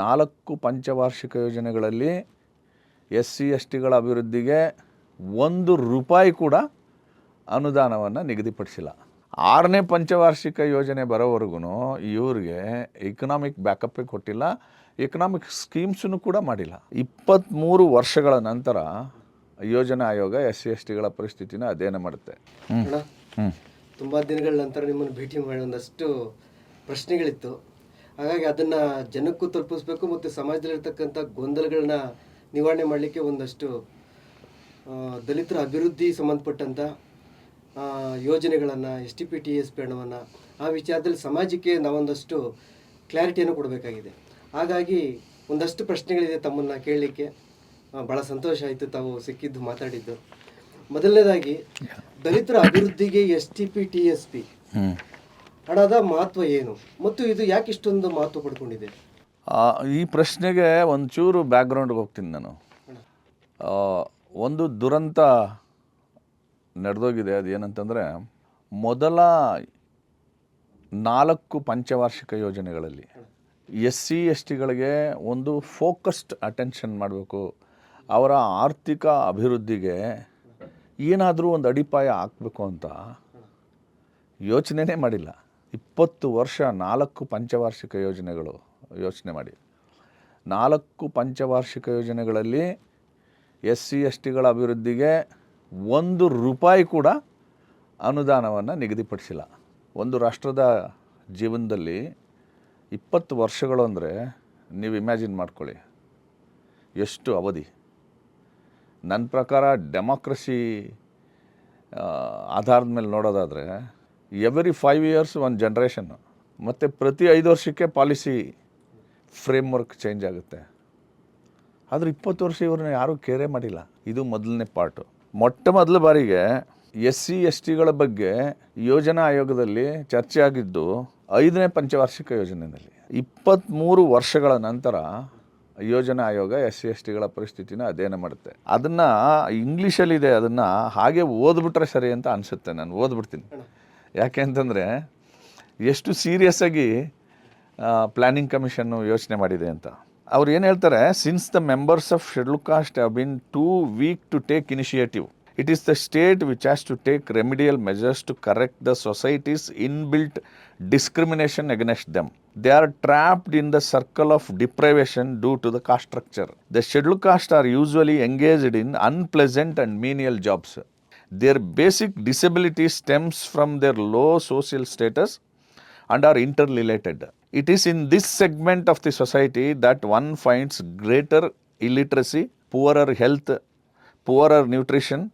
ನಾಲ್ಕು ಪಂಚವಾರ್ಷಿಕ ಯೋಜನೆಗಳಲ್ಲಿ S C S ಟಿಗಳ ಅಭಿವೃದ್ಧಿಗೆ ಒಂದು ರೂಪಾಯಿ ಕೂಡ ಅನುದಾನವನ್ನು ನಿಗದಿಪಡಿಸಿಲ್ಲ. ಆರನೇ ಪಂಚವಾರ್ಷಿಕ ಯೋಜನೆ ಬರೋವರೆಗೂ ಇವ್ರಿಗೆ ಎಕನಾಮಿಕ್ ಬ್ಯಾಕಪ್ಪೇ ಕೊಟ್ಟಿಲ್ಲ ಎಕನಾಮಿಕ್ ಸ್ಕೀಮ್ಸನ್ನು ಕೂಡ ಮಾಡಿಲ್ಲ. ಇಪ್ಪತ್ತ್ಮೂರು ವರ್ಷಗಳ ನಂತರ ಯೋಜನಾ ಆಯೋಗ ಎಸ್ ಸಿ ಎಸ್ ಟಿಗಳ ಪರಿಸ್ಥಿತಿನ ಅಧ್ಯಯನ ಮಾಡುತ್ತೆ. ತುಂಬ ದಿನಗಳ ನಂತರ ನಿಮ್ಮನ್ನು ಭೇಟಿ ಮಾಡಿ ಒಂದಷ್ಟು ಪ್ರಶ್ನೆಗಳಿತ್ತು. ಹಾಗಾಗಿ ಅದನ್ನ ಜನಕ್ಕೂ ತಲುಪಿಸ್ಬೇಕು ಮತ್ತು ಸಮಾಜದಲ್ಲಿರ್ತಕ್ಕಂಥ ಗೊಂದಲಗಳನ್ನ ನಿವಾರಣೆ ಮಾಡಲಿಕ್ಕೆ ಒಂದಷ್ಟು ದಲಿತರ ಅಭಿವೃದ್ಧಿ ಸಂಬಂಧಪಟ್ಟಂಥ ಯೋಜನೆಗಳನ್ನು S T P T S P ಹಣವನ್ನು ಆ ವಿಚಾರದಲ್ಲಿ ಸಮಾಜಕ್ಕೆ ನಾವೊಂದಷ್ಟು ಕ್ಲಾರಿಟಿಯನ್ನು ಕೊಡಬೇಕಾಗಿದೆ. ಹಾಗಾಗಿ ಒಂದಷ್ಟು ಪ್ರಶ್ನೆಗಳಿದೆ ತಮ್ಮನ್ನು ಕೇಳಲಿಕ್ಕೆ. ಭಾಳ ಸಂತೋಷ ಆಯಿತು ತಾವು ಸಿಕ್ಕಿದ್ದು ಮಾತಾಡಿದ್ದು. ಮೊದಲನೇದಾಗಿ ದಲಿತರ ಅಭಿವೃದ್ಧಿಗೆ S T P T S P ಹಣದ ಮಹತ್ವ ಏನು? ಮತ್ತು ಇದು ಯಾಕೆ ಇಷ್ಟೊಂದು ಮಹತ್ವ ಪಡ್ಕೊಂಡಿದೆ? ಈ ಪ್ರಶ್ನೆಗೆ ಒಂಚೂರು ಬ್ಯಾಕ್ಗ್ರೌಂಡ್ಗೆ ಹೋಗ್ತೀನಿ ನಾನು. ಒಂದು ದುರಂತ ನಡೆದೋಗಿದೆ. ಅದೇನಂತಂದರೆ, ಮೊದಲ ನಾಲ್ಕು ಪಂಚವಾರ್ಷಿಕ ಯೋಜನೆಗಳಲ್ಲಿ ಎಸ್ ಸಿ ಎಸ್ ಟಿಗಳಿಗೆ ಒಂದು ಫೋಕಸ್ಡ್ ಅಟೆನ್ಷನ್ ಮಾಡಬೇಕು. ಅವರ ಆರ್ಥಿಕ ಅಭಿವೃದ್ಧಿಗೆ ಏನಾದರೂ ಒಂದು ಅಡಿಪಾಯ ಹಾಕಬೇಕು ಅಂತ ಯೋಚನೆನೇ ಮಾಡಿಲ್ಲ. ಇಪ್ಪತ್ತು ವರ್ಷ ನಾಲ್ಕು ಪಂಚವಾರ್ಷಿಕ ಯೋಜನೆಗಳು ಯೋಚನೆ ಮಾಡಿ. ನಾಲ್ಕು ಪಂಚವಾರ್ಷಿಕ ಯೋಜನೆಗಳಲ್ಲಿ ಎಸ್ ಸಿ ಎಸ್ ಟಿಗಳ ಅಭಿವೃದ್ಧಿಗೆ ಒಂದು ರೂಪಾಯಿ ಕೂಡ ಅನುದಾನವನ್ನು ನಿಗದಿಪಡಿಸಿಲ್ಲ. ಒಂದು ರಾಷ್ಟ್ರದ ಜೀವನದಲ್ಲಿ ಇಪ್ಪತ್ತು ವರ್ಷಗಳು ಅಂದರೆ ನೀವು ಇಮ್ಯಾಜಿನ್ ಮಾಡ್ಕೊಳ್ಳಿ. ಎಷ್ಟು ಅವಧಿ. ನನ್ನ ಪ್ರಕಾರ ಡೆಮಾಕ್ರಸಿ ಆಧಾರದ ಮೇಲೆ ನೋಡೋದಾದರೆ ಎವ್ರಿ ಫೈವ್ ಇಯರ್ಸ್ ಒಂದು ಜನ್ರೇಷನ್ನು ಮತ್ತು ಪ್ರತಿ ಐದು ವರ್ಷಕ್ಕೆ ಪಾಲಿಸಿ ಫ್ರೇಮ್ವರ್ಕ್ ಚೇಂಜ್ ಆಗುತ್ತೆ. ಆದರೆ ಇಪ್ಪತ್ತು ವರ್ಷ ಇವ್ರನ್ನ ಯಾರೂ ಕೇರೆ ಮಾಡಿಲ್ಲ. ಇದು ಮೊದಲನೇ ಪಾರ್ಟು ಮೊಟ್ಟ ಮೊದಲ ಬಾರಿಗೆ ಎಸ್ ಸಿ ಎಸ್ ಟಿಗಳ ಬಗ್ಗೆ ಯೋಜನಾ ಆಯೋಗದಲ್ಲಿ ಚರ್ಚೆ ಆಗಿದ್ದು ಐದನೇ ಪಂಚವಾರ್ಷಿಕ ಯೋಜನೆಯಲ್ಲಿ. ಇಪ್ಪತ್ತ್ಮೂರು ವರ್ಷಗಳ ನಂತರ ಯೋಜನಾ ಆಯೋಗ ಎಸ್ ಸಿ ಎಸ್ ಟಿಗಳ ಪರಿಸ್ಥಿತಿನ ಅಧ್ಯಯನ ಮಾಡುತ್ತೆ. ಅದನ್ನು ಇಂಗ್ಲೀಷಲ್ಲಿದೆ ಅದನ್ನು ಹಾಗೆ ಓದ್ಬಿಟ್ರೆ ಸರಿ ಅಂತ ಅನಿಸುತ್ತೆ. ನಾನು ಓದ್ಬಿಡ್ತೀನಿ. ಯಾಕೆ ಅಂತಂದರೆ ಎಷ್ಟು ಸೀರಿಯಸ್ ಆಗಿ ಪ್ಲ್ಯಾನಿಂಗ್ ಕಮಿಷನ್ನು ಯೋಚನೆ ಮಾಡಿದೆ ಅಂತ. ಅವ್ರು ಏನು ಹೇಳ್ತಾರೆ since the members of schedule caste have been too weak to take initiative it is the state which has to take remedial measures to correct the society's inbuilt discrimination against them they are trapped in the circle of deprivation due to the caste structure the schedule caste are usually engaged in unpleasant and menial jobs their basic disability stems from their low social status and are interrelated. It is in this segment of the society that one finds greater illiteracy, poorer health, poorer nutrition,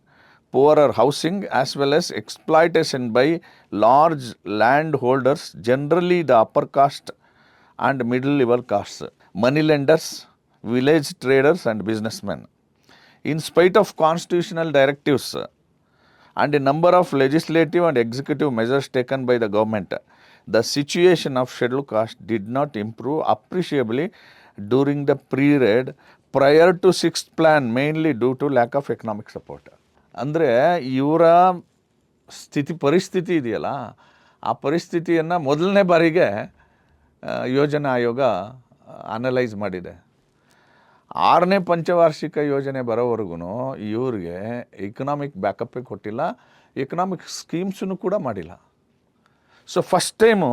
poorer housing, as well as exploitation by large landholders, generally the upper caste and middle level castes, money lenders, village traders, and businessmen. In spite of constitutional directives, and a number of legislative and executive measures taken by the government the situation of schedule caste did not improve appreciably during the period prior to sixth plan mainly due to lack of economic support ಅಂದರೆ ಇವರ ಸ್ಥಿತಿ, ಪರಿಸ್ಥಿತಿ ಇದೆಯಲ್ಲ? ಆ ಪರಿಸ್ಥಿತಿಯನ್ನು ಮೊದಲನೇ ಬಾರಿಗೆ ಯೋಜನೆ ಆಯೋಗ ಅನಲೈಸ್ ಮಾಡಿದೆ. ಆರನೇ ಪಂಚವಾರ್ಷಿಕ ಯೋಜನೆ ಬರೋವರೆಗೂ ಇವ್ರಿಗೆ ಎಕನಾಮಿಕ್ ಬ್ಯಾಕಪ್ಪೇ ಕೊಟ್ಟಿಲ್ಲ ಎಕನಾಮಿಕ್ ಸ್ಕೀಮ್ಸನ್ನು ಕೂಡ ಮಾಡಿಲ್ಲ. ಸೊ ಫಸ್ಟ್ ಟೈಮು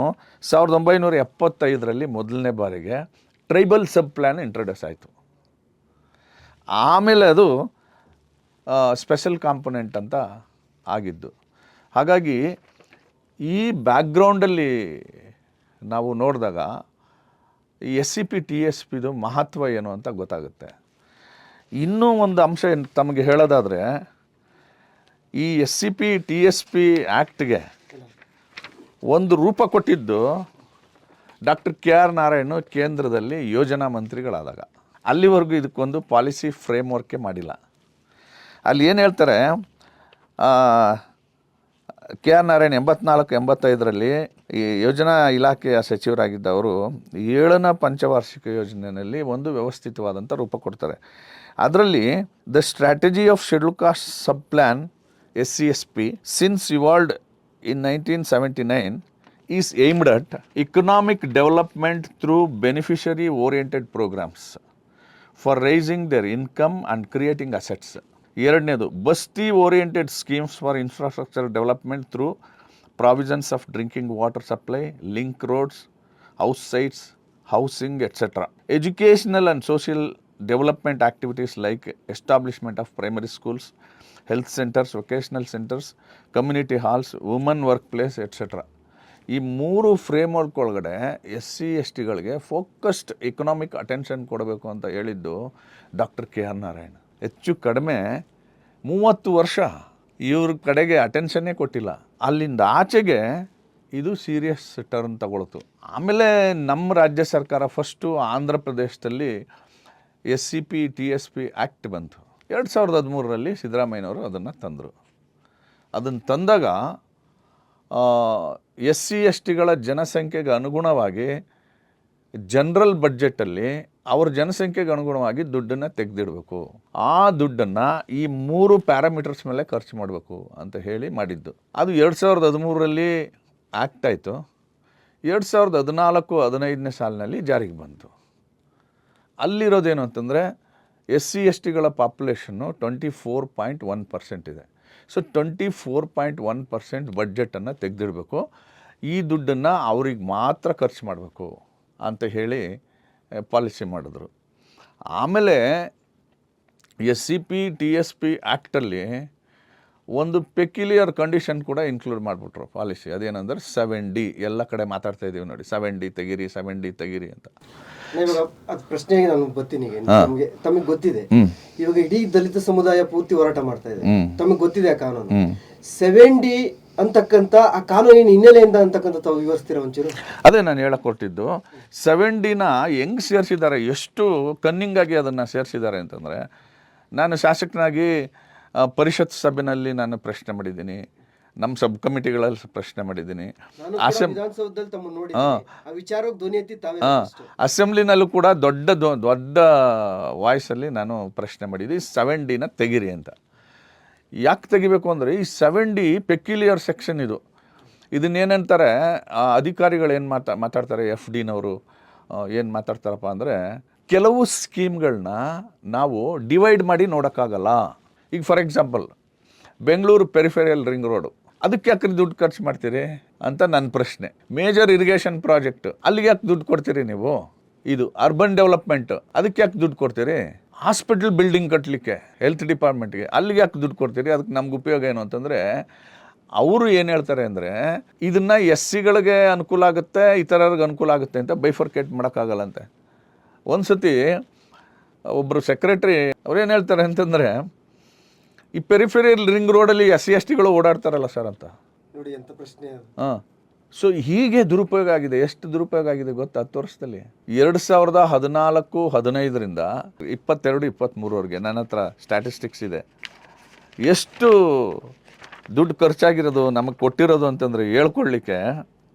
ಸಾವಿರದ ಒಂಬೈನೂರ ಎಪ್ಪತ್ತೈದರಲ್ಲಿ ಮೊದಲನೇ ಬಾರಿಗೆ ಟ್ರೈಬಲ್ ಸಬ್ ಪ್ಲ್ಯಾನ್ ಇಂಟ್ರೊಡ್ಯೂಸ್ ಆಯಿತು. ಆಮೇಲೆ ಅದು ಸ್ಪೆಷಲ್ ಕಾಂಪೊನೆಂಟ್ ಅಂತ ಆಗಿದ್ದು. ಹಾಗಾಗಿ ಈ ಬ್ಯಾಕ್ಗ್ರೌಂಡಲ್ಲಿ ನಾವು ನೋಡಿದಾಗ S C P, T S ಪಿದು ಮಹತ್ವ ಏನು ಅಂತ ಗೊತ್ತಾಗುತ್ತೆ. ಇನ್ನೂ ಒಂದು ಅಂಶ ಏನು ತಮಗೆ ಹೇಳೋದಾದರೆ, ಈ S C P, T S P ಆ್ಯಕ್ಟ್ಗೆ ಒಂದು ರೂಪ ಕೊಟ್ಟಿದ್ದು ಡಾಕ್ಟರ್ ಕೆ ಆರ್ ನಾರಾಯಣ ಕೇಂದ್ರದಲ್ಲಿ ಯೋಜನಾ ಮಂತ್ರಿಗಳಾದಾಗ. ಅಲ್ಲಿವರೆಗೂ ಇದಕ್ಕೊಂದು ಪಾಲಿಸಿ ಫ್ರೇಮ್ವರ್ಕೇ ಮಾಡಿಲ್ಲ. ಅಲ್ಲಿ ಏನು ಹೇಳ್ತಾರೆ ಕೆ ಆರ್ ನಾರಾಯಣ್ ಎಂಬತ್ನಾಲ್ಕು, ಎಂಬತ್ತೈದರಲ್ಲಿ ಈ ಯೋಜನಾ ಇಲಾಖೆಯ ಸಚಿವರಾಗಿದ್ದವರು ಏಳನ ಪಂಚವಾರ್ಷಿಕ ಯೋಜನೆಯಲ್ಲಿ ಒಂದು ವ್ಯವಸ್ಥಿತವಾದಂಥ ರೂಪ ಕೊಡ್ತಾರೆ ಅದರಲ್ಲಿ the strategy of schedule caste sub plan S C S P, since evolved in nineteen seventy nine is aimed at economic development through beneficiary oriented programs for raising their income and creating assets. ಎರಡನೇದು, basti oriented schemes for infrastructure development through provisions of drinking water supply, link roads, house sites, housing etcetera educational and social development activities like establishment of primary schools health centres vocational centres community halls woman work place etcetera ಈ ಮೂರು framework ಒಳಗಡೆ S C S ಟಿಗಳಿಗೆ focused economic attention ಕೊಡಬೇಕು ಅಂತ ಹೇಳಿದ್ದು doctor K R Narayana ಹೆಚ್ಚು ಕಡಿಮೆ ಮೂವತ್ತು ವರ್ಷ ಇವ್ರ ಕಡೆಗೆ ಅಟೆನ್ಷನ್ನೇ ಕೊಟ್ಟಿಲ್ಲ. ಅಲ್ಲಿಂದ ಆಚೆಗೆ ಇದು ಸೀರಿಯಸ್ ಟರ್ನ್ ತಗೊಳ್ತು. ಆಮೇಲೆ ನಮ್ಮ ರಾಜ್ಯ ಸರ್ಕಾರ ಫಸ್ಟು ಆಂಧ್ರ ಪ್ರದೇಶದಲ್ಲಿ S C P T S P act ಬಂತು. ಎರಡು ಸಾವಿರದ ಹದಿಮೂರರಲ್ಲಿ ಸಿದ್ದರಾಮಯ್ಯನವರು ಅದನ್ನು ತಂದರು. ಅದನ್ನು ತಂದಾಗ ಎಸ್ ಸಿ ಎಸ್ ಟಿಗಳ ಜನಸಂಖ್ಯೆಗೆ ಅನುಗುಣವಾಗಿ ಜನರಲ್ ಬಡ್ಜೆಟಲ್ಲಿ ಅವ್ರ ಜನಸಂಖ್ಯೆಗೆ ಅನುಗುಣವಾಗಿ ದುಡ್ಡನ್ನು ತೆಗೆದಿಡಬೇಕು. ಆ ದುಡ್ಡನ್ನು ಈ ಮೂರು ಪ್ಯಾರಾಮೀಟರ್ಸ್ ಮೇಲೆ ಖರ್ಚು ಮಾಡಬೇಕು ಅಂತ ಹೇಳಿ ಮಾಡಿದ್ದು. ಅದು ಎರಡು ಸಾವಿರದ ಹದಿಮೂರರಲ್ಲಿ ಆಯಿತು. ಎರಡು ಸಾವಿರದ ಹದಿನಾಲ್ಕು, ಹದಿನೈದನೇ ಸಾಲಿನಲ್ಲಿ ಜಾರಿಗೆ ಬಂತು. ಅಲ್ಲಿರೋದೇನು ಅಂತಂದರೆ S C S ಟಿಗಳ population twenty four point one percent ಇದೆ. So twenty four point one percent ಬಡ್ಜೆಟನ್ನು ತೆಗೆದಿಡಬೇಕು. ಈ ದುಡ್ಡನ್ನು ಅವ್ರಿಗೆ ಮಾತ್ರ ಖರ್ಚು ಮಾಡಬೇಕು. ಅಂತ ಹೇಳಿ ಪಾಲಿಸಿ ಮಾಡಿದ್ರು. ಆಮೇಲೆ S C P T S P ಆ್ಯಕ್ಟಲ್ಲಿ ಒಂದು ಪೆಕ್ಯುಲಿಯರ್ ಕಂಡೀಷನ್ ಕೂಡ ಇನ್ಕ್ಲೂಡ್ ಮಾಡಿಬಿಟ್ರು ಪಾಲಿಸಿ. ಅದೇನಂದ್ರೆ ಸೆವೆನ್ ಡಿ ಎಲ್ಲ ಕಡೆ ಮಾತಾಡ್ತಾ ಇದ್ದೀವಿ ನೋಡಿ. ಸೆವೆನ್ ಡಿ ತೆಗೀರಿ ಸೆವೆನ್ ಡಿ ತೆಗೀರಿ ಅಂತ. ಅದು ಪ್ರಶ್ನೆಗೆ ನಾನು ಬರ್ತೀನಿ ನಮಗೆ ತಮಗೆ ಗೊತ್ತಿದೆ. ಇವಾಗ ಇಡೀ ದಲಿತ ಸಮುದಾಯ ಪೂರ್ತಿ ಹೋರಾಟ ಮಾಡ್ತಾ ಇದೆ. ತಮಗೆ ಗೊತ್ತಿದೆ ಕಾನೂನು. ಸೆವೆನ್ ಡಿ ಅಂತಕ್ಕಂತ ಆ ಕಾನೂನಿನ ಹಿನ್ನೆಲೆಯಿಂದ ಅಂತಕ್ಕಂಥ ತಾವು ವಿವರಿಸ್ತೀರ ಒಂಚೂರು? ಅದೇ ನಾನು ಹೇಳಕ್ ಕೊಟ್ಟಿದ್ದು ಸೆವೆನ್ ಡಿನ ಹೆಂಗ್ ಸೇರಿಸಿದ್ದಾರೆ ಎಷ್ಟು ಕನ್ನಿಂಗ್ ಆಗಿ ಅದನ್ನು ಸೇರಿಸಿದ್ದಾರೆ ಅಂತಂದರೆ ನಾನು ಶಾಸಕನಾಗಿ ಪರಿಷತ್ ಸಭೆಯಲ್ಲಿ ನಾನು ಪ್ರಶ್ನೆ ಮಾಡಿದ್ದೀನಿ ನಮ್ಮ ಸಬ್ ಕಮಿಟಿಗಳಲ್ಲಿ ಪ್ರಶ್ನೆ ಮಾಡಿದ್ದೀನಿ. ಅಸೆಂಬ್ಲಿನಲ್ಲೂ ಕೂಡ ದೊಡ್ಡ ದೊಡ್ಡ ವಾಯ್ಸಲ್ಲಿ ನಾನು ಪ್ರಶ್ನೆ ಮಾಡಿದ್ದೀನಿ ಸೆವೆನ್ ಡಿನ ತೆಗಿರಿ ಅಂತ. ಯಾಕೆ ತೆಗಿಬೇಕು ಅಂದರೆ ಈ ಸೆವೆನ್ ಡಿ ಪೆಕ್ಯುಲಿಯರ್ ಸೆಕ್ಷನ್ ಇದು ಇದನ್ನೇನಂತಾರೆ ಆ ಅಧಿಕಾರಿಗಳು ಏನು ಮಾತಾ, ಮಾತಾಡ್ತಾರೆ, ಎಫ್ ಡಿನವರು ಏನು ಮಾತಾಡ್ತಾರಪ್ಪ ಅಂದರೆ, ಕೆಲವು ಸ್ಕೀಮ್ಗಳನ್ನ ನಾವು ಡಿವೈಡ್ ಮಾಡಿ ನೋಡೋಕ್ಕಾಗಲ್ಲ. ಈಗ for example, Bengaluru peripheral ring road ಅದಕ್ಕೆ ಯಾಕೆ ದುಡ್ಡು ಖರ್ಚು ಮಾಡ್ತೀರಿ ಅಂತ ನನ್ನ ಪ್ರಶ್ನೆ. ಮೇಜರ್ ಇರಿಗೇಷನ್ ಪ್ರಾಜೆಕ್ಟ್ ಅಲ್ಲಿಗೆ ಯಾಕೆ ದುಡ್ಡು ಕೊಡ್ತೀರಿ ನೀವು? ಇದು ಅರ್ಬನ್ ಡೆವಲಪ್ಮೆಂಟ್ ಅದಕ್ಕೆ ಯಾಕೆ ದುಡ್ಡು ಕೊಡ್ತೀರಿ? ಹಾಸ್ಪಿಟಲ್ ಬಿಲ್ಡಿಂಗ್ ಕಟ್ಟಲಿಕ್ಕೆ ಹೆಲ್ತ್ ಡಿಪಾರ್ಟ್ಮೆಂಟ್ಗೆ ಅಲ್ಲಿಗೆ ಯಾಕೆ ದುಡ್ಡು ಕೊಡ್ತೀರಿ? ಅದಕ್ಕೆ ನಮ್ಗೆ ಉಪಯೋಗ ಏನು ಅಂತಂದರೆ ಅವರು ಏನು ಹೇಳ್ತಾರೆ ಅಂದರೆ ಇದನ್ನು ಎಸ್ ಸಿಗಳಿಗೆ ಅನುಕೂಲ ಆಗುತ್ತೆ ಇತರರಿಗೆ ಅನುಕೂಲ ಆಗುತ್ತೆ ಅಂತ ಬೈಫರ್ಕೇಟ್ ಮಾಡೋಕ್ಕಾಗಲ್ಲಂತೆ ಒಂದು ಸತಿ ಒಬ್ಬರು ಸೆಕ್ರೆಟ್ರಿ ಏನು ಹೇಳ್ತಾರೆ ಅಂತಂದರೆ ಈ ಪೆರಿಫೆರಿಯಲ್ ರಿಂಗ್ ರೋಡಲ್ಲಿ ಎಸ್ ಸಿ ಎಸ್ ಟಿಗಳು ಓಡಾಡ್ತಾರಲ್ಲ ಸರ್ ಅಂತ. ನೋಡಿ ಎಂಥ ಪ್ರಶ್ನೆ ಹಾಂ. ಸೊ ಹೀಗೆ ದುರುಪಯೋಗ ಆಗಿದೆ. ಎಷ್ಟು ದುರುಪಯೋಗ ಆಗಿದೆ ಗೊತ್ತಾ? ಹತ್ತು ವರ್ಷದಲ್ಲಿ. ಎರಡು ಸಾವಿರದ ಹದಿನಾಲ್ಕು, ಹದಿನೈದರಿಂದ ಇಪ್ಪತ್ತೆರಡು, ಇಪ್ಪತ್ತ್ಮೂರವರೆಗೆ ನನ್ನ ಹತ್ರ ಸ್ಟ್ಯಾಟಿಸ್ಟಿಕ್ಸ್ ಇದೆ. ಎಷ್ಟು ದುಡ್ಡು ಖರ್ಚಾಗಿರೋದು, ನಮಗೆ ಕೊಟ್ಟಿರೋದು ಅಂತಂದರೆ ಹೇಳ್ಕೊಳ್ಳಿಕ್ಕೆ,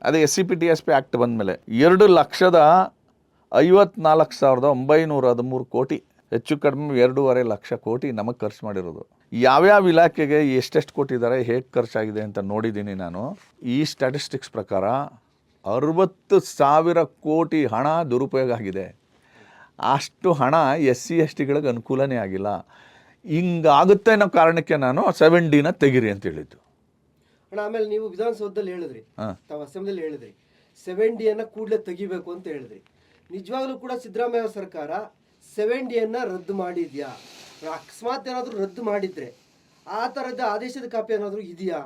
ಅದೇ S C P T S P act ಬಂದಮೇಲೆ ಎರಡು ಲಕ್ಷದ ಐವತ್ನಾಲ್ಕು ಸಾವಿರದ ಒಂಬೈನೂರ ಹದಿಮೂರು ಕೋಟಿ. ಹೆಚ್ಚು ಕಡಿಮೆ ಎರಡೂವರೆ ಲಕ್ಷ ಕೋಟಿ ನಮಗೆ ಖರ್ಚು ಮಾಡಿರೋದು. ಯಾವ್ಯಾವ ಇಲಾಖೆಗೆ ಎಷ್ಟೆಷ್ಟು ಕೊಟ್ಟಿದ್ದಾರೆ ಹೇಗೆ ಖರ್ಚಾಗಿದೆ ಅಂತ ನೋಡಿದ್ದೀನಿ ನಾನು. ಈ ಸ್ಟ್ಯಾಟಿಸ್ಟಿಕ್ಸ್ ಪ್ರಕಾರ ಅರವತ್ತು ಸಾವಿರ ಕೋಟಿ ಹಣ ದುರುಪಯೋಗ ಆಗಿದೆ. ಅಷ್ಟು ಹಣ ಎಸ್ ಸಿ ಎಸ್ ಟಿಗಳಿಗೆ ಅನುಕೂಲನೇ ಆಗಿಲ್ಲ. ಹಿಂಗಾಗುತ್ತೆ ಅನ್ನೋ ಕಾರಣಕ್ಕೆ ನಾನು ಸೆವೆನ್ ಡಿನ ತೆಗಿರಿ ಅಂತ ಹೇಳಿದ್ದು. ಅಣ್ಣ ಆಮೇಲೆ ನೀವು ವಿಧಾನಸೌಧದಲ್ಲಿ ಹೇಳಿದ್ರಿ. ತಾವು ಅಸೆಂಬ್ಲಿಯಲ್ಲಿ ಹೇಳಿದ್ರಿ. ಸೆವೆನ್ ಡಿಯನ್ನು ಅನ್ನ ಕೂಡಲೇ ತೆಗಿಬೇಕು ಅಂತ ಹೇಳಿದ್ರಿ. ನಿಜವಾಗ್ಲೂ ಕೂಡ ಸಿದ್ದರಾಮಯ್ಯ ಸರ್ಕಾರ ಸೆವೆನ್ ಡಿಯನ್ನು ರದ್ದು ಮಾಡಿದ್ಯಾ? ಅಕಸ್ಮಾತ್ ಏನಾದರೂ ರದ್ದು ಮಾಡಿದರೆ ಆ ಥರದ ಆದೇಶದ ಕಾಪಿ ಏನಾದರೂ ಇದೆಯಾ?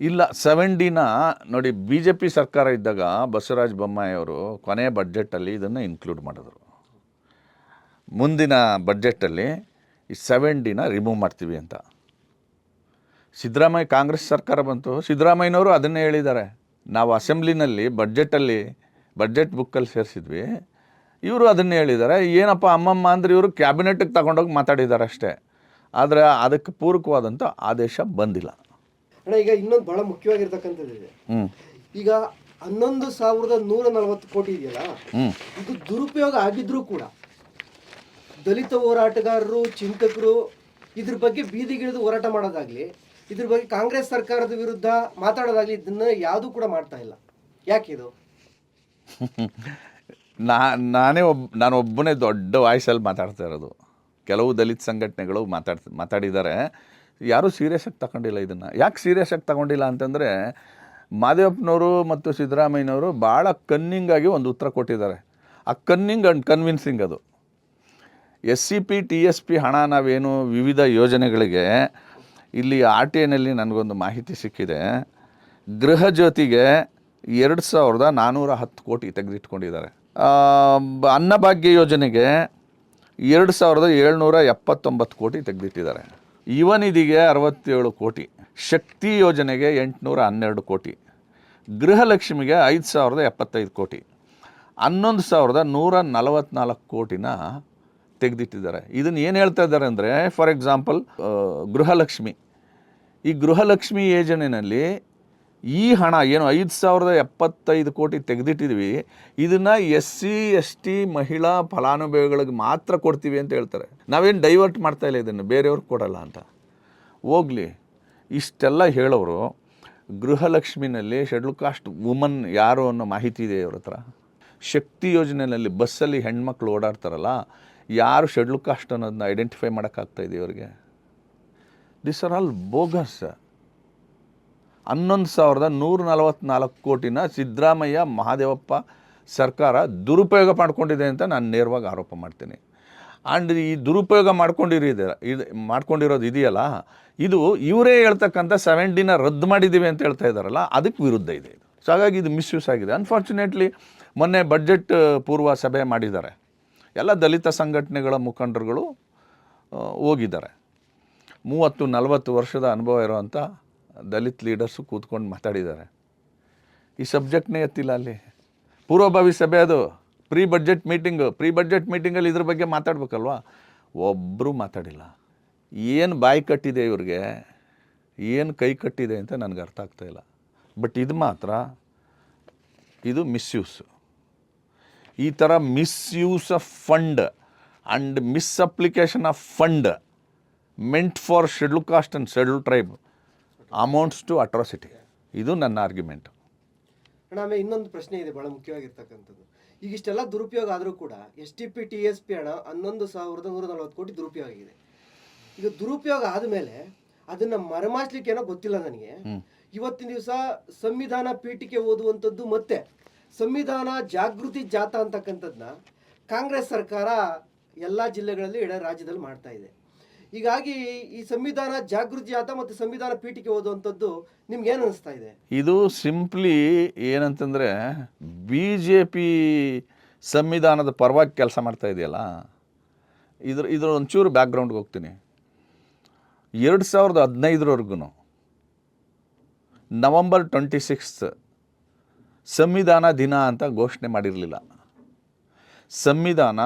ಇಲ್ಲ ಸೆವೆನ್ ಡಿನ ನೋಡಿ ಬಿ ಜೆ ಪಿ ಸರ್ಕಾರ ಇದ್ದಾಗ ಬಸವರಾಜ ಬೊಮ್ಮಾಯಿಯವರು ಕೊನೆಯ ಬಡ್ಜೆಟಲ್ಲಿ ಇದನ್ನು ಇನ್ಕ್ಲೂಡ್ ಮಾಡಿದ್ರು. ಮುಂದಿನ ಬಡ್ಜೆಟಲ್ಲಿ ಈ ಸೆವೆನ್ ಡಿನ ರಿಮೂವ್ ಮಾಡ್ತೀವಿ ಅಂತ. ಸಿದ್ದರಾಮಯ್ಯ ಕಾಂಗ್ರೆಸ್ ಸರ್ಕಾರ ಬಂತು. ಸಿದ್ದರಾಮಯ್ಯನವರು ಅದನ್ನೇ ಹೇಳಿದ್ದಾರೆ. ನಾವು ಅಸೆಂಬ್ಲಿನಲ್ಲಿ ಬಡ್ಜೆಟಲ್ಲಿ ಬಡ್ಜೆಟ್ ಬುಕ್ಕಲ್ಲಿ ಸೇರಿಸಿದ್ವಿ. ಇವರು ಅದನ್ನು ಹೇಳಿದ್ದಾರೆ ಏನಪ್ಪ ಅಮ್ಮಮ್ಮ ಅಂದ್ರೆ ಇವರು ಕ್ಯಾಬಿನೆಟ್ಗೆ ತಗೊಂಡೋಗಿ ಮಾತಾಡಿದ್ದಾರೆ ಅಷ್ಟೇ. ಆದರೆ ಅದಕ್ಕೆ ಪೂರಕವಾದಂಥ ಆದೇಶ ಬಂದಿಲ್ಲ. ಅಣ್ಣ ಈಗ ಇನ್ನೊಂದು ಬಹಳ ಮುಖ್ಯವಾಗಿರ್ತಕ್ಕಂಥದ್ದಿದೆ ಇದೆ. ಈಗ ಹನ್ನೊಂದು ಸಾವಿರದ ನೂರ ನಲವತ್ತು ಕೋಟಿ ಇದೆಯಲ್ಲ ಇದು ದುರುಪಯೋಗ ಆಗಿದ್ರೂ ಕೂಡ ದಲಿತ ಹೋರಾಟಗಾರರು ಚಿಂತಕರು ಇದ್ರ ಬಗ್ಗೆ ಬೀದಿಗಿಳಿದು ಹೋರಾಟ ಮಾಡೋದಾಗ್ಲಿ ಇದ್ರ ಬಗ್ಗೆ ಕಾಂಗ್ರೆಸ್ ಸರ್ಕಾರದ ವಿರುದ್ಧ ಮಾತಾಡೋದಾಗ್ಲಿ ಇದನ್ನ ಯಾವುದು ಕೂಡ ಮಾಡ್ತಾ ಇಲ್ಲ. ಯಾಕಿದು ನಾ, ನಾನೇ ಒಬ್ಬ ನಾನು ಒಬ್ಬನೇ ದೊಡ್ಡ ವಾಯ್ಸಲ್ಲಿ ಮಾತಾಡ್ತಾ ಇರೋದು. ಕೆಲವು ದಲಿತ ಸಂಘಟನೆಗಳು ಮಾತಾಡ್, ಮಾತಾಡಿದ್ದಾರೆ. ಯಾರೂ ಸೀರಿಯಸ್ ಆಗಿ ತಗೊಂಡಿಲ್ಲ ಇದನ್ನು. ಯಾಕೆ ಸೀರಿಯಸ್ ಆಗಿ ತಗೊಂಡಿಲ್ಲ ಅಂತಂದರೆ, ಮಾದೇವಪ್ಪನವರು ಮತ್ತು ಸಿದ್ದರಾಮಯ್ಯನವರು ಭಾಳ ಕನ್ನಿಂಗಾಗಿ ಒಂದು ಉತ್ತರ ಕೊಟ್ಟಿದ್ದಾರೆ. ಆ ಕನ್ನಿಂಗ್ ಅಂಡ್ ಕನ್ವಿನ್ಸಿಂಗ್ ಅದು. S C P T S P ಹಣ ನಾವೇನು ವಿವಿಧ ಯೋಜನೆಗಳಿಗೆ ಇಲ್ಲಿ ಆರ್ ಟಿ ಎನಲ್ಲಿ ನನಗೊಂದು ಮಾಹಿತಿ ಸಿಕ್ಕಿದೆ. ಗೃಹ ಜ್ಯೋತಿಗೆ ಎರಡು ಸಾವಿರದ ನಾನ್ನೂರ ಹತ್ತು ಕೋಟಿ ತೆಗೆದಿಟ್ಕೊಂಡಿದ್ದಾರೆ. ಅನ್ನಭಾಗ್ಯ ಯೋಜನೆಗೆ ಎರಡು ಸಾವಿರದ ಏಳ್ನೂರ ಎಪ್ಪತ್ತೊಂಬತ್ತು ಕೋಟಿ ತೆಗೆದಿಟ್ಟಿದ್ದಾರೆ. ಯುವನಿಧಿಗೆ ಅರವತ್ತೇಳು ಕೋಟಿ, ಶಕ್ತಿ ಯೋಜನೆಗೆ ಎಂಟುನೂರ ಹನ್ನೆರಡು ಕೋಟಿ, ಗೃಹಲಕ್ಷ್ಮಿಗೆ ಐದು ಸಾವಿರದ ಎಪ್ಪತ್ತೈದು ಕೋಟಿ, ಹನ್ನೊಂದು ಸಾವಿರದ ನೂರ ನಲವತ್ನಾಲ್ಕು ಕೋಟಿನ ತೆಗೆದಿಟ್ಟಿದ್ದಾರೆ. ಇದನ್ನು ಏನು ಹೇಳ್ತಾ ಇದ್ದಾರೆ ಅಂದರೆ ಫಾರ್ ಎಕ್ಸಾಂಪಲ್ ಗೃಹಲಕ್ಷ್ಮಿ. ಈ ಗೃಹಲಕ್ಷ್ಮಿ ಯೋಜನೆಯಲ್ಲಿ ಈ ಹಣ ಏನು ಐದು ಸಾವಿರದ ಎಪ್ಪತ್ತೈದು ಕೋಟಿ ತೆಗೆದಿಟ್ಟಿದ್ವಿ, ಇದನ್ನು ಎಸ್ ಸಿ ಎಸ್ ಟಿ ಮಹಿಳಾ ಫಲಾನುಭವಿಗಳಿಗೆ ಮಾತ್ರ ಕೊಡ್ತೀವಿ ಅಂತ ಹೇಳ್ತಾರೆ. ನಾವೇನು ಡೈವರ್ಟ್ ಮಾಡ್ತಾ ಇಲ್ಲ ಇದನ್ನು ಬೇರೆಯವ್ರಿಗೆ ಕೊಡಲ್ಲ ಅಂತ. ಹೋಗಲಿ, ಇಷ್ಟೆಲ್ಲ ಹೇಳೋರು ಗೃಹಲಕ್ಷ್ಮಿನಲ್ಲಿ ಶೆಡ್ಯೂಲ್ ಕಾಸ್ಟ್ ವುಮನ್ ಯಾರು ಅನ್ನೋ ಮಾಹಿತಿ ಇದೆ ಇವ್ರ ಹತ್ರ. ಶಕ್ತಿ ಯೋಜನೆಯಲ್ಲಿ ಬಸ್ಸಲ್ಲಿ ಹೆಣ್ಮಕ್ಳು ಓಡಾಡ್ತಾರಲ್ಲ, ಯಾರು ಶೆಡ್ಯೂಲ್ ಕಾಸ್ಟ್ ಅನ್ನೋದನ್ನ ಐಡೆಂಟಿಫೈ ಮಾಡೋಕ್ಕಾಗ್ತಾ ಇದೆ ಇವರಿಗೆ. ದಿಸ್ ಆರ್ ಆಲ್ ಬೋಗಸ್ ಹನ್ನೊಂದು ಸಾವಿರದ ನೂರ ನಲವತ್ತ್ನಾಲ್ಕು ಕೋಟಿನ ಸಿದ್ದರಾಮಯ್ಯ ಮಹಾದೇವಪ್ಪ ಸರ್ಕಾರ ದುರುಪಯೋಗ ಮಾಡಿಕೊಂಡಿದೆ ಅಂತ ನಾನು ನೇರವಾಗಿ ಆರೋಪ ಮಾಡ್ತೀನಿ. ಆ್ಯಂಡ್ ಈ ದುರುಪಯೋಗ ಮಾಡ್ಕೊಂಡಿರಿದೆ ಇದು ಮಾಡ್ಕೊಂಡಿರೋದು ಇದೆಯಲ್ಲ, ಇದು ಇವರೇ ಹೇಳ್ತಕ್ಕಂಥ ಸೆವೆಂಟಿನ ರದ್ದು ಮಾಡಿದ್ದೀವಿ ಅಂತ ಹೇಳ್ತಾ ಇದ್ದಾರಲ್ಲ, ಅದಕ್ಕೆ ವಿರುದ್ಧ ಇದೆ ಇದು. ಸೊ ಹಾಗಾಗಿ ಇದು ಮಿಸ್ಯೂಸ್ ಆಗಿದೆ. ಅನ್ಫಾರ್ಚುನೇಟ್ಲಿ ಮೊನ್ನೆ ಬಜೆಟ್ ಪೂರ್ವ ಸಭೆ ಮಾಡಿದ್ದಾರೆ. ಎಲ್ಲ ದಲಿತ ಸಂಘಟನೆಗಳ ಮುಖಂಡರುಗಳು ಹೋಗಿದ್ದಾರೆ. ಮೂವತ್ತು ನಲವತ್ತು ವರ್ಷದ ಅನುಭವ ಇರೋವಂಥ ದಲಿತ್ ಲೀಡರ್ಸು ಕೂತ್ಕೊಂಡು ಮಾತಾಡಿದ್ದಾರೆ. ಈ ಸಬ್ಜೆಕ್ಟ್ನೇ ಎತ್ತಿಲ್ಲ ಅಲ್ಲಿ. ಪೂರ್ವಭಾವಿ ಸಭೆ ಅದು. Pre budget meeting pre budget ಮೀಟಿಂಗಲ್ಲಿ ಇದ್ರ ಬಗ್ಗೆ ಮಾತಾಡ್ಬೇಕಲ್ವಾ? ಒಬ್ಬರು ಮಾತಾಡಿಲ್ಲ. ಏನು ಬಾಯಿ ಕಟ್ಟಿದೆ ಇವ್ರಿಗೆ? ಏನು ಕೈ ಕಟ್ಟಿದೆ ಅಂತ ನನಗೆ ಅರ್ಥ ಆಗ್ತಾಯಿಲ್ಲ ಬಟ್ ಇದು ಮಾತ್ರ, ಇದು ಮಿಸ್ಯೂಸು. ಈ ಥರ misuse of fund and misapplication of fund meant for schedule caste and schedule tribe amounts to atrocity ಇದು ನನ್ನ ಆರ್ಗ್ಯುಮೆಂಟ್ ಅಣ್ಣ ಆಮೇಲೆ ಇನ್ನೊಂದು ಪ್ರಶ್ನೆ ಇದೆ ಬಹಳ ಮುಖ್ಯವಾಗಿರ್ತಕ್ಕಂಥದ್ದು. ಈಗ ಇಷ್ಟೆಲ್ಲ ದುರುಪಯೋಗ ಆದರೂ ಕೂಡ S T P T S P ಹಣ ಹನ್ನೊಂದು ಸಾವಿರದ ನೂರ ನಲವತ್ತು ಕೋಟಿ ದುರುಪಯೋಗ ಆಗಿದೆ. ಈಗ ದುರುಪಯೋಗ ಆದಮೇಲೆ ಅದನ್ನ ಮರೆಮಾಚ್ಲಿಕ್ಕೆ ಏನೋ ಗೊತ್ತಿಲ್ಲ ನನಗೆ. ಇವತ್ತಿನ ದಿವಸ ಸಂವಿಧಾನ ಪೀಠಿಕೆ ಓದುವಂಥದ್ದು ಮತ್ತೆ ಸಂವಿಧಾನ ಜಾಗೃತಿ ಜಾಥಾ ಅಂತಕ್ಕಂಥದ್ದನ್ನ ಕಾಂಗ್ರೆಸ್ ಸರ್ಕಾರ ಎಲ್ಲ ಜಿಲ್ಲೆಗಳಲ್ಲಿ ಇಡೀ ರಾಜ್ಯದಲ್ಲಿ ಮಾಡ್ತಾ ಇದೆ. ಹೀಗಾಗಿ ಈ ಸಂವಿಧಾನ ಜಾಗೃತಿ ಆದ ಮತ್ತು ಸಂವಿಧಾನ ಪೀಠಿಕೆ ಓದುವಂಥದ್ದು ನಿಮ್ಗೆ ಏನು ಅನಿಸ್ತಾ ಇದೆ? ಇದು ಸಿಂಪ್ಲಿ ಏನಂತಂದರೆ ಬಿ ಜೆ ಪಿ ಸಂವಿಧಾನದ ಪರವಾಗಿ ಕೆಲಸ ಮಾಡ್ತಾ ಇದೆಯಲ್ಲ? ಇದ್ರ ಇದ್ರ ಒಂಚೂರು ಬ್ಯಾಕ್ಗ್ರೌಂಡ್ಗೆ ಹೋಗ್ತೀನಿ. ಎರಡು ಸಾವಿರದ ಹದಿನೈದರವರೆಗೂ ನವಂಬರ್ ಟ್ವೆಂಟಿ ಸಿಕ್ಸ್ತ್ ಸಂವಿಧಾನ ದಿನ ಅಂತ ಘೋಷಣೆ ಮಾಡಿರಲಿಲ್ಲ. ಸಂವಿಧಾನ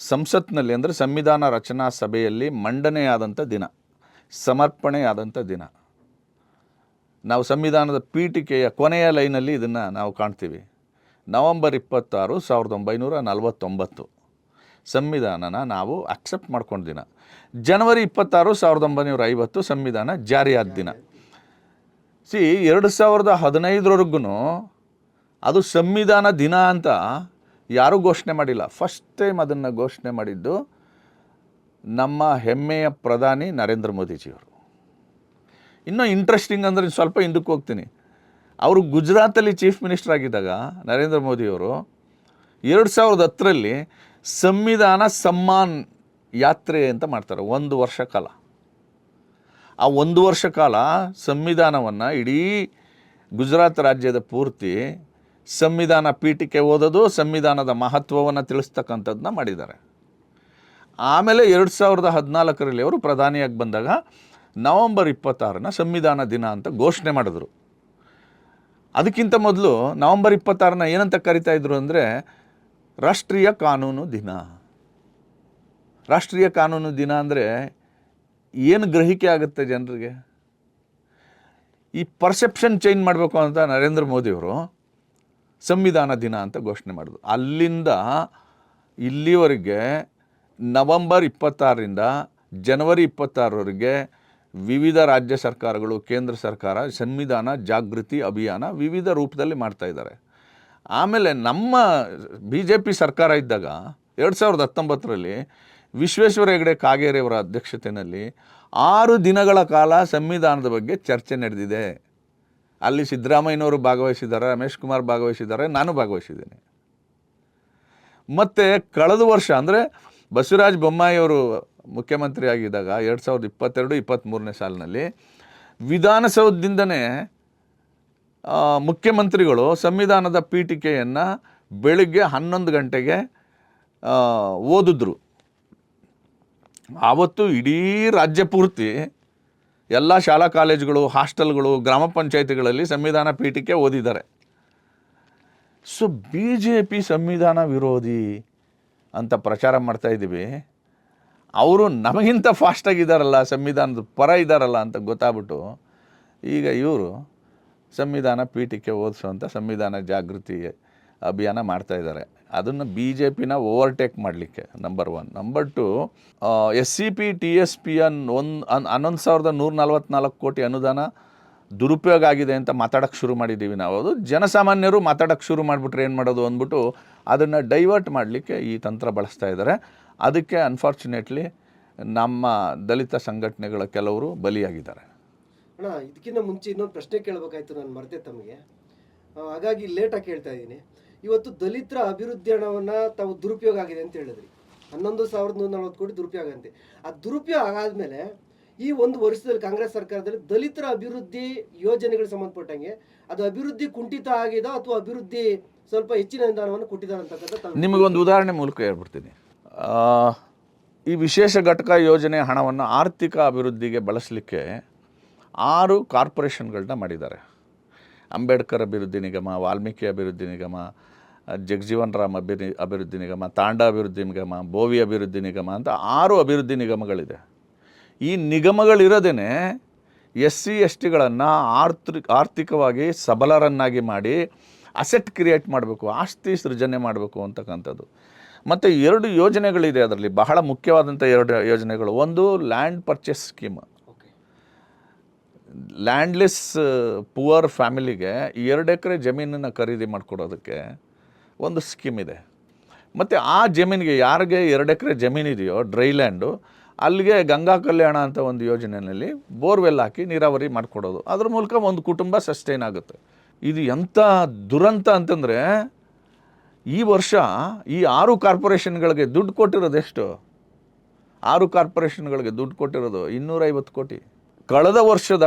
ಸಂಸತ್ನಲ್ಲಿ ಅಂದರೆ ಸಂವಿಧಾನ ರಚನಾ ಸಭೆಯಲ್ಲಿ ಮಂಡನೆಯಾದಂಥ ದಿನ, ಸಮರ್ಪಣೆಯಾದಂಥ ದಿನ. ನಾವು ಸಂವಿಧಾನದ ಪೀಠಿಕೆಯ ಕೊನೆಯ ಲೈನಲ್ಲಿ ಇದನ್ನು ನಾವು ಕಾಣ್ತೀವಿ. ನವಂಬರ್ ಇಪ್ಪತ್ತಾರು ಸಾವಿರದ ಒಂಬೈನೂರ ನಲವತ್ತೊಂಬತ್ತು. ಸಂವಿಧಾನನ ನಾವು ಅಕ್ಸೆಪ್ಟ್ ಮಾಡ್ಕೊಂಡ ದಿನ. ಜನವರಿ ಇಪ್ಪತ್ತಾರು ಸಾವಿರದ ಒಂಬೈನೂರ ಐವತ್ತು ಸಂವಿಧಾನ ಜಾರಿಯಾದ ದಿನ. ಸಿ, ಎರಡು ಸಾವಿರದ ಹದಿನೈದರವರೆಗೂ ಅದು ಸಂವಿಧಾನ ದಿನ ಅಂತ ಯಾರೂ ಘೋಷಣೆ ಮಾಡಿಲ್ಲ. ಫಸ್ಟ್ ಟೈಮ್ ಅದನ್ನು ಘೋಷಣೆ ಮಾಡಿದ್ದು ನಮ್ಮ ಹೆಮ್ಮೆಯ ಪ್ರಧಾನಿ ನರೇಂದ್ರ ಮೋದಿಜಿಯವರು. ಇನ್ನೂ ಇಂಟ್ರೆಸ್ಟಿಂಗ್ ಅಂದರೆ ಸ್ವಲ್ಪ ಹಿಂದಕ್ಕೆ ಹೋಗ್ತೀನಿ. ಅವರು ಗುಜರಾತಲ್ಲಿ ಚೀಫ್ ಮಿನಿಸ್ಟರ್ ಆಗಿದ್ದಾಗ ನರೇಂದ್ರ ಮೋದಿಯವರು ಎರಡು ಸಾವಿರದ ಹತ್ತರಲ್ಲಿ ಸಂವಿಧಾನ ಸಮ್ಮಾನ್ ಯಾತ್ರೆ ಅಂತ ಮಾಡ್ತಾರೆ, ಒಂದು ವರ್ಷ ಕಾಲ. ಆ ಒಂದು ವರ್ಷ ಕಾಲ ಸಂವಿಧಾನವನ್ನು ಇಡೀ ಗುಜರಾತ್ ರಾಜ್ಯದ ಪೂರ್ತಿ ಸಂವಿಧಾನ ಪೀಠಿಕೆ ಓದೋದು ಸಂವಿಧಾನದ ಮಹತ್ವವನ್ನು ತಿಳಿಸ್ತಕ್ಕಂಥದ್ದನ್ನ ಮಾಡಿದ್ದಾರೆ. ಆಮೇಲೆ ಎರಡು ಸಾವಿರದ ಹದಿನಾಲ್ಕರಲ್ಲಿ ಅವರು ಪ್ರಧಾನಿಯಾಗಿ ಬಂದಾಗ ನವಂಬರ್ ಇಪ್ಪತ್ತಾರನ ಸಂವಿಧಾನ ದಿನ ಅಂತ ಘೋಷಣೆ ಮಾಡಿದ್ರು. ಅದಕ್ಕಿಂತ ಮೊದಲು ನವಂಬರ್ ಇಪ್ಪತ್ತಾರನ ಏನಂತ ಕರಿತಾ ಇದ್ರು ಅಂದರೆ ರಾಷ್ಟ್ರೀಯ ಕಾನೂನು ದಿನ. ರಾಷ್ಟ್ರೀಯ ಕಾನೂನು ದಿನ ಅಂದರೆ ಏನು ಗ್ರಹಿಕೆ ಆಗುತ್ತೆ ಜನರಿಗೆ? ಈ ಪರ್ಸೆಪ್ಷನ್ ಚೇಂಜ್ ಮಾಡಬೇಕು ಅಂತ ನರೇಂದ್ರ ಮೋದಿಯವರು ಸಂವಿಧಾನ ದಿನ ಅಂತ ಘೋಷಣೆ ಮಾಡಿದ್ರು ಅಲ್ಲಿಂದ ಇಲ್ಲಿವರೆಗೆ ನವಂಬರ್ ಇಪ್ಪತ್ತಾರರಿಂದ ಜನವರಿ ಇಪ್ಪತ್ತಾರವರೆಗೆ ವಿವಿಧ ರಾಜ್ಯ ಸರ್ಕಾರಗಳು, ಕೇಂದ್ರ ಸರ್ಕಾರ, ಸಂವಿಧಾನ ಜಾಗೃತಿ ಅಭಿಯಾನ ವಿವಿಧ ರೂಪದಲ್ಲಿ ಮಾಡ್ತಾ ಇದ್ದಾರೆ. ಆಮೇಲೆ ನಮ್ಮ ಬಿ ಜೆ ಪಿ ಸರ್ಕಾರ ಇದ್ದಾಗ ಎರಡು ಸಾವಿರದ ಹತ್ತೊಂಬತ್ತರಲ್ಲಿ ವಿಶ್ವೇಶ್ವರ ಹೆಗಡೆ ಕಾಗೇರಿಯವರ ಅಧ್ಯಕ್ಷತೆಯಲ್ಲಿ ಆರು ದಿನಗಳ ಕಾಲ ಸಂವಿಧಾನದ ಬಗ್ಗೆ ಚರ್ಚೆ ನಡೆದಿದೆ. ಅಲ್ಲಿ ಸಿದ್ದರಾಮಯ್ಯನವರು ಭಾಗವಹಿಸಿದ್ದಾರೆ, ರಮೇಶ್ ಕುಮಾರ್ ಭಾಗವಹಿಸಿದ್ದಾರೆ, ನಾನು ಭಾಗವಹಿಸಿದ್ದೇನೆ. ಮತ್ತು ಕಳೆದ ವರ್ಷ, ಅಂದರೆ ಬಸವರಾಜ ಬೊಮ್ಮಾಯಿಯವರು ಮುಖ್ಯಮಂತ್ರಿ ಆಗಿದ್ದಾಗ ಎರಡು ಸಾವಿರದ ಇಪ್ಪತ್ತೆರಡು ಇಪ್ಪತ್ತ್ಮೂರನೇ ಸಾಲಿನಲ್ಲಿ ವಿಧಾನಸೌಧದಿಂದನೇ ಮುಖ್ಯಮಂತ್ರಿಗಳು ಸಂವಿಧಾನದ ಪೀಠಿಕೆಯನ್ನು ಬೆಳಿಗ್ಗೆ ಹನ್ನೊಂದು ಗಂಟೆಗೆ ಓದಿದ್ರು. ಆವತ್ತು ಇಡೀ ರಾಜ್ಯ ಪೂರ್ತಿ ಎಲ್ಲ ಶಾಲಾ ಕಾಲೇಜುಗಳು, ಹಾಸ್ಟೆಲ್ಗಳು, ಗ್ರಾಮ ಪಂಚಾಯತಿಗಳಲ್ಲಿ ಸಂವಿಧಾನ ಪೀಠಕ್ಕೆ ಓದಿದ್ದಾರೆ. ಸೊ ಬಿ ಜೆ ಪಿ ಸಂವಿಧಾನ ವಿರೋಧಿ ಅಂತ ಪ್ರಚಾರ ಮಾಡ್ತಾ ಇದ್ದೀವಿ. ಅವರು ನಮಗಿಂತ ಫಾಸ್ಟಾಗಿದ್ದಾರಲ್ಲ ಸಂವಿಧಾನದ ಪರ ಇದ್ದಾರಲ್ಲ ಅಂತ ಗೊತ್ತಾಗ್ಬಿಟ್ಟು ಈಗ ಇವರು ಸಂವಿಧಾನ ಪೀಠಕ್ಕೆ ಓದಿಸುವಂಥ ಸಂವಿಧಾನ ಜಾಗೃತಿ ಅಭಿಯಾನ ಮಾಡ್ತಾ ಇದ್ದಾರೆ. ಅದನ್ನು ಬಿ ಜೆ ಪಿನ ಓವರ್ಟೇಕ್ ಮಾಡಲಿಕ್ಕೆ number one number two S C P T S P ಅನ್ ಒಂದು ಹನ್ನೊಂದು ಸಾವಿರದ ನೂರ ನಲ್ವತ್ನಾಲ್ಕು ಕೋಟಿ ಅನುದಾನ ದುರುಪಯೋಗ ಆಗಿದೆ ಅಂತ ಮಾತಾಡೋಕ್ಕೆ ಶುರು ಮಾಡಿದ್ದೀವಿ ನಾವು. ಅದು ಜನಸಾಮಾನ್ಯರು ಮಾತಾಡೋಕ್ಕೆ ಶುರು ಮಾಡಿಬಿಟ್ರೆ ಏನು ಮಾಡೋದು ಅಂದ್ಬಿಟ್ಟು ಅದನ್ನು ಡೈವರ್ಟ್ ಮಾಡಲಿಕ್ಕೆ ಈ ತಂತ್ರ ಬಳಸ್ತಾ ಇದ್ದಾರೆ ಅದಕ್ಕೆ ಅನ್ಫಾರ್ಚುನೇಟ್ಲಿ ನಮ್ಮ ದಲಿತ ಸಂಘಟನೆಗಳ ಕೆಲವರು ಬಲಿಯಾಗಿದ್ದಾರೆ. ಅಣ್ಣ, ಇದಕ್ಕಿಂತ ಮುಂಚೆ ಇನ್ನೊಂದು ಪ್ರಶ್ನೆ ಕೇಳಬೇಕಾಯ್ತು, ನಾನು ಮರ್ತೆ ತಮಗೆ. ಹಾಗಾಗಿ ಲೇಟಾಗಿ ಕೇಳ್ತಾ ಇದ್ದೀನಿ. ಇವತ್ತು ದಲಿತರ ಅಭಿವೃದ್ಧಿ ಹಣವನ್ನು ತಾವು ದುರುಪಯೋಗ ಆಗಿದೆ ಅಂತ ಹೇಳಿದ್ರಿ. ಹನ್ನೊಂದು ಸಾವಿರದ ನೂರ ನಲ್ವತ್ತು ಕೋಟಿ ದುರುಪಯೋಗ ಅಂತೆ ಆ ದುರುಪಯೋಗ ಆದಮೇಲೆ ಈ ಒಂದು ವರ್ಷದಲ್ಲಿ ಕಾಂಗ್ರೆಸ್ ಸರ್ಕಾರದಲ್ಲಿ ದಲಿತರ ಅಭಿವೃದ್ಧಿ ಯೋಜನೆಗಳಿಗೆ ಸಂಬಂಧಪಟ್ಟಂಗೆ ಅದು ಅಭಿವೃದ್ಧಿ ಕುಂಠಿತ ಆಗಿದೋ ಅಥವಾ ಅಭಿವೃದ್ಧಿ ಸ್ವಲ್ಪ ಹೆಚ್ಚಿನ ಅನುದಾನವನ್ನು ಕೊಟ್ಟಿದ್ದಾರೆ ಅಂತಕ್ಕಂಥ ನಿಮಗೊಂದು ಉದಾಹರಣೆ ಮೂಲಕ ಹೇಳ್ಬಿಡ್ತೀನಿ. ಈ ವಿಶೇಷ ಘಟಕ ಯೋಜನೆ ಹಣವನ್ನು ಆರ್ಥಿಕ ಅಭಿವೃದ್ಧಿಗೆ ಬಳಸಲಿಕ್ಕೆ ಆರು ಕಾರ್ಪೊರೇಷನ್ಗಳನ್ನ ಮಾಡಿದ್ದಾರೆ. ಅಂಬೇಡ್ಕರ್ ಅಭಿವೃದ್ಧಿ ನಿಗಮ, ವಾಲ್ಮೀಕಿ ಅಭಿವೃದ್ಧಿ ನಿಗಮ, ಜಗಜೀವನ್ ರಾಮ್ ಅಭಿವೃದ್ಧಿ ಅಭಿವೃದ್ಧಿ ನಿಗಮ, ತಾಂಡ ಅಭಿವೃದ್ಧಿ ನಿಗಮ, ಬೋವಿ ಅಭಿವೃದ್ಧಿ ನಿಗಮ ಅಂತ ಆರು ಅಭಿವೃದ್ಧಿ ನಿಗಮಗಳಿದೆ. ಈ ನಿಗಮಗಳಿರೋದೇ ಎಸ್ ಸಿ ಎಸ್ ಟಿಗಳನ್ನು ಆರ್ಥಿಕ, ಆರ್ಥಿಕವಾಗಿ ಸಬಲರನ್ನಾಗಿ ಮಾಡಿ ಅಸೆಟ್ ಕ್ರಿಯೇಟ್ ಮಾಡಬೇಕು, ಆಸ್ತಿ ಸೃಜನೆ ಮಾಡಬೇಕು ಅಂತಕ್ಕಂಥದ್ದು. ಮತ್ತು ಎರಡು ಯೋಜನೆಗಳಿದೆ ಅದರಲ್ಲಿ, ಬಹಳ ಮುಖ್ಯವಾದಂಥ ಎರಡು ಯೋಜನೆಗಳು. ಒಂದು land purchase scheme. Landless poor ಫ್ಯಾಮಿಲಿಗೆ ಎರಡು ಎಕರೆ ಜಮೀನನ್ನು ಖರೀದಿ ಮಾಡಿಕೊಡೋದಕ್ಕೆ ಒಂದು ಸ್ಕೀಮ್ ಇದೆ. ಮತ್ತು ಆ ಜಮೀನಿಗೆ ಯಾರಿಗೆ ಎರಡು ಎಕರೆ ಜಮೀನಿದೆಯೋ ಡ್ರೈ ಲ್ಯಾಂಡು, ಅಲ್ಲಿಗೆ ಗಂಗಾ ಕಲ್ಯಾಣ ಅಂತ ಒಂದು ಯೋಜನೆಯಲ್ಲಿ ಬೋರ್ವೆಲ್ ಹಾಕಿ ನೀರಾವರಿ ಮಾಡಿಕೊಡೋದು. ಅದ್ರ ಮೂಲಕ ಒಂದು ಕುಟುಂಬ ಸಸ್ಟೈನ್ ಆಗುತ್ತೆ. ಇದು ಎಂಥ ದುರಂತ ಅಂತಂದರೆ, ಈ ವರ್ಷ ಈ ಆರು ಕಾರ್ಪೊರೇಷನ್ಗಳಿಗೆ ದುಡ್ಡು ಕೊಟ್ಟಿರೋದು ಎಷ್ಟು? ಆರು ಕಾರ್ಪೊರೇಷನ್ಗಳಿಗೆ ದುಡ್ಡು ಕೊಟ್ಟಿರೋದು ಇನ್ನೂರೈವತ್ತು ಕೋಟಿ. ಕಳೆದ ವರ್ಷದ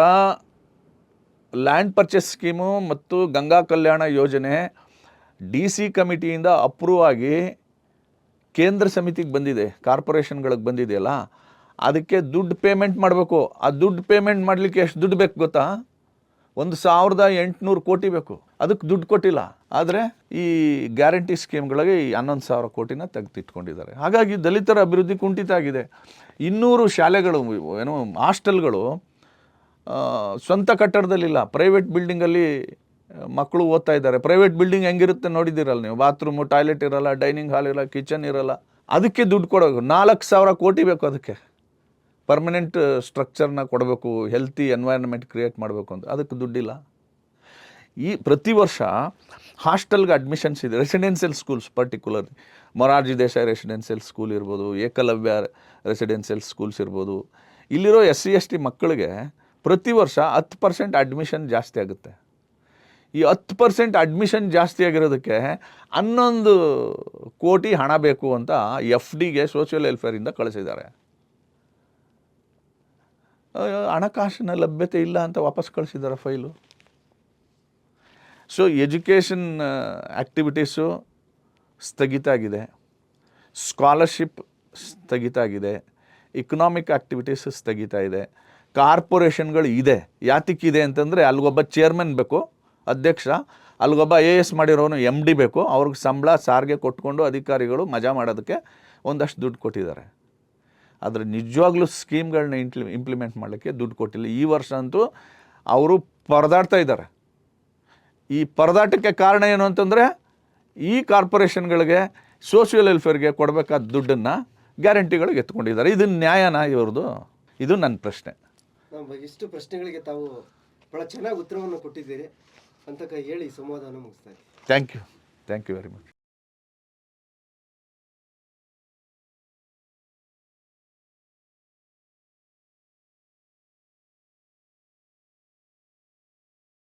ಲ್ಯಾಂಡ್ ಪರ್ಚೇಸ್ ಸ್ಕೀಮು ಮತ್ತು ಗಂಗಾ ಕಲ್ಯಾಣ ಯೋಜನೆ ಡಿ ಸಿ ಕಮಿಟಿಯಿಂದ ಅಪ್ರೂವ್ ಆಗಿ ಕೇಂದ್ರ ಸಮಿತಿಗೆ ಬಂದಿದೆ, ಕಾರ್ಪೊರೇಷನ್ಗಳಿಗೆ ಬಂದಿದೆಯಲ್ಲ ಅದಕ್ಕೆ ದುಡ್ಡು ಪೇಮೆಂಟ್ ಮಾಡಬೇಕು. ಆ ದುಡ್ಡು ಪೇಮೆಂಟ್ ಮಾಡಲಿಕ್ಕೆ ಎಷ್ಟು ದುಡ್ಡು ಬೇಕು ಗೊತ್ತಾ? ಒಂದು ಸಾವಿರದ ಎಂಟುನೂರು ಕೋಟಿ ಬೇಕು. ಅದಕ್ಕೆ ದುಡ್ಡು ಕೊಟ್ಟಿಲ್ಲ. ಆದರೆ ಈ ಗ್ಯಾರಂಟಿ ಸ್ಕೀಮ್ಗಳಿಗೆ ಈ ಹನ್ನೊಂದು ಸಾವಿರ ಕೋಟಿನ ತೆಗೆದಿಟ್ಕೊಂಡಿದ್ದಾರೆ. ಹಾಗಾಗಿ ದಲಿತರ ಅಭಿವೃದ್ಧಿ ಕುಂಠಿತ ಆಗಿದೆ. ಇನ್ನೂರು ಶಾಲೆಗಳು, ಏನು ಹಾಸ್ಟೆಲ್ಗಳು ಸ್ವಂತ ಕಟ್ಟಡದಲ್ಲಿಲ್ಲ. ಪ್ರೈವೇಟ್ ಬಿಲ್ಡಿಂಗಲ್ಲಿ ಮಕ್ಕಳು ಓದ್ತಾ ಇದ್ದಾರೆ. ಪ್ರೈವೇಟ್ ಬಿಲ್ಡಿಂಗ್ ಹೆಂಗಿರುತ್ತೆ ನೋಡಿದ್ದೀರಲ್ಲ ನೀವು. ಬಾತ್ರೂಮು ಟಾಯ್ಲೆಟ್ ಇರಲ್ಲ ಡೈನಿಂಗ್ ಹಾಲ್ ಇರಲ್ಲ ಕಿಚನ್ ಇರಲ್ಲ. ಅದಕ್ಕೆ ದುಡ್ಡು ಕೊಡೋದು. ನಾಲ್ಕು ಸಾವಿರ ಕೋಟಿ ಬೇಕು ಅದಕ್ಕೆ. ಪರ್ಮನೆಂಟ್ ಸ್ಟ್ರಕ್ಚರ್ನ ಕೊಡಬೇಕು ಹೆಲ್ತಿ ಎನ್ವೈರನ್ಮೆಂಟ್ ಕ್ರಿಯೇಟ್ ಮಾಡಬೇಕು ಅಂತ. ಅದಕ್ಕೆ ದುಡ್ಡಿಲ್ಲ. ಈ ಪ್ರತಿ ವರ್ಷ ಹಾಸ್ಟೆಲ್ಗೆ ಅಡ್ಮಿಷನ್ಸ್ ಇದೆ. Residential schools particular Morarji Desai residential school ಇರ್ಬೋದು ಏಕಲವ್ಯ ರೆಸಿಡೆನ್ಷಿಯಲ್ ಸ್ಕೂಲ್ಸ್ ಇರ್ಬೋದು. ಇಲ್ಲಿರೋ ಎಸ್ ಸಿ ಎಸ್ ಟಿ ಮಕ್ಕಳಿಗೆ ಪ್ರತಿ ವರ್ಷ ಹತ್ತು ಪರ್ಸೆಂಟ್ ಅಡ್ಮಿಷನ್ ಜಾಸ್ತಿ ಆಗುತ್ತೆ. ಈ ಹತ್ತು ಪರ್ಸೆಂಟ್ ಅಡ್ಮಿಷನ್ ಜಾಸ್ತಿ ಆಗಿರೋದಕ್ಕೆ ಹನ್ನೊಂದು ಕೋಟಿ ಹಣ ಬೇಕು ಅಂತ ಎಫ್ ಡಿಗೆ ಸೋಷಿಯಲ್ ವೆಲ್ಫೇರಿಂದ ಕಳಿಸಿದ್ದಾರೆ. ಹಣಕಾಸಿನ ಲಭ್ಯತೆ ಇಲ್ಲ ಅಂತ ವಾಪಸ್ ಕಳಿಸಿದ್ದಾರೆ ಫೈಲು. ಸೊ ಎಜುಕೇಷನ್ ಆ್ಯಕ್ಟಿವಿಟೀಸು ಸ್ಥಗಿತ ಆಗಿದೆ. ಸ್ಕಾಲರ್ಶಿಪ್ ಸ್ಥಗಿತ ಆಗಿದೆ. ಇಕನಾಮಿಕ್ ಆ್ಯಕ್ಟಿವಿಟೀಸ್ ಸ್ಥಗಿತ ಇದೆ. ಕಾರ್ಪೊರೇಷನ್ಗಳು ಇದೆ. ಯಾತಕ್ಕಿದೆ ಅಂತಂದರೆ ಅಲ್ಲಿಗೊಬ್ಬ ಚೇರ್ಮನ್ ಬೇಕು, ಅಧ್ಯಕ್ಷ ಅಲ್ಲಿಗೊಬ್ಬ ಎ ಎಸ್ ಮಾಡಿರೋನು ಎಂ ಡಿ ಬೇಕು, ಅವ್ರಿಗೆ ಸಂಬಳ, ಸಾರಿಗೆ ಕೊಟ್ಕೊಂಡು ಅಧಿಕಾರಿಗಳು ಮಜಾ ಮಾಡೋದಕ್ಕೆ ಒಂದಷ್ಟು ದುಡ್ಡು ಕೊಟ್ಟಿದ್ದಾರೆ. ಆದರೆ ನಿಜವಾಗ್ಲೂ ಸ್ಕೀಮ್ಗಳನ್ನ ಇಂಟ್ಲಿ ಇಂಪ್ಲಿಮೆಂಟ್ ಮಾಡಲಿಕ್ಕೆ ದುಡ್ಡು ಕೊಟ್ಟಿಲ್ಲ. ಈ ವರ್ಷ ಅಂತೂ ಅವರು ಪರದಾಡ್ತಾ ಇದ್ದಾರೆ. ಈ ಪರದಾಟಕ್ಕೆ ಕಾರಣ ಏನು ಅಂತಂದರೆ ಈ ಕಾರ್ಪೊರೇಷನ್ಗಳಿಗೆ ಸೋಷಿಯಲ್ ವೆಲ್ಫೇರ್ಗೆ ಕೊಡಬೇಕಾದ ದುಡ್ಡನ್ನು ಗ್ಯಾರಂಟಿಗಳಿಗೆ ಎತ್ಕೊಂಡಿದ್ದಾರೆ. ಇದು ನ್ಯಾಯನಾ ಇವ್ರದ್ದು? ಇದು ನನ್ನ ಪ್ರಶ್ನೆ. ನಮ್ಮ ಇಷ್ಟು ಪ್ರಶ್ನೆಗಳಿಗೆ ತಾವು ಭಾಳ ಚೆನ್ನಾಗಿ ಉತ್ತರವನ್ನು ಕೊಟ್ಟಿದ್ದೀರಿ ಅಂತ ಹೇಳಿ ಈ ಸಂವಾದವನ್ನು ಮುಗಿಸ್ತಾ ಇದ್ದೀನಿ. Thank you thank you very much